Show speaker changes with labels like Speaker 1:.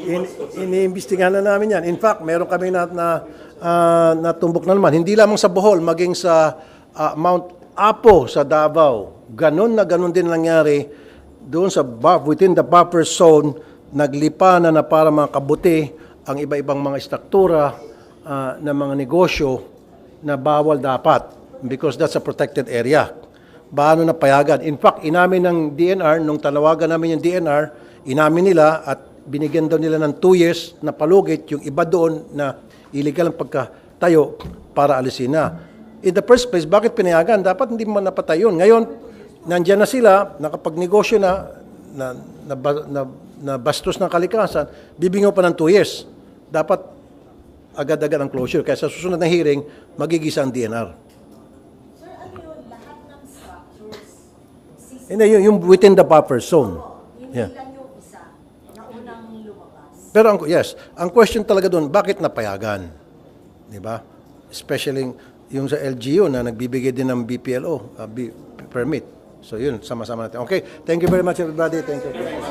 Speaker 1: In, iniimbestigahan na namin yan. In fact, meron kami na, na ah, natumbok na naman. Hindi lamang sa Bohol, maging sa ah, Mount Apo sa Davao. Ganon na ganon din nangyari doon sa bu- within the buffer zone, naglipa na na para mga kabuti ang iba-ibang mga struktura ah, ng mga negosyo na bawal dapat because that's a protected area. Paano na payagan? In fact, inamin ng DNR, nung tanawagan namin yung DNR, inamin nila at binigyan daw nila ng 2 years na palugit yung iba doon na illegal ang pagkatayo para alisin na. In the first place, bakit pinayagan? Dapat hindi man napatay yun. Ngayon, nandyan na sila, nakapagnegosyo na, na, na, na, na bastos ng kalikasan, bibingaw pa ng 2 years. Dapat agad-agad ang closure. Kaya sa susunod na hearing, magigisa ang DNR.
Speaker 2: Sir, ano yun, lahat ng structures, CC,
Speaker 1: Hindi, yung, yung within the buffer zone.
Speaker 2: hindi
Speaker 1: Yeah. Pero ang, yes, ang question talaga doon, bakit napayagan? Di ba? Especially yung sa LGU na nagbibigay din ng BPLO, uh, B- permit. So yun, sama-sama natin. Okay, thank you very much everybody. Thank you.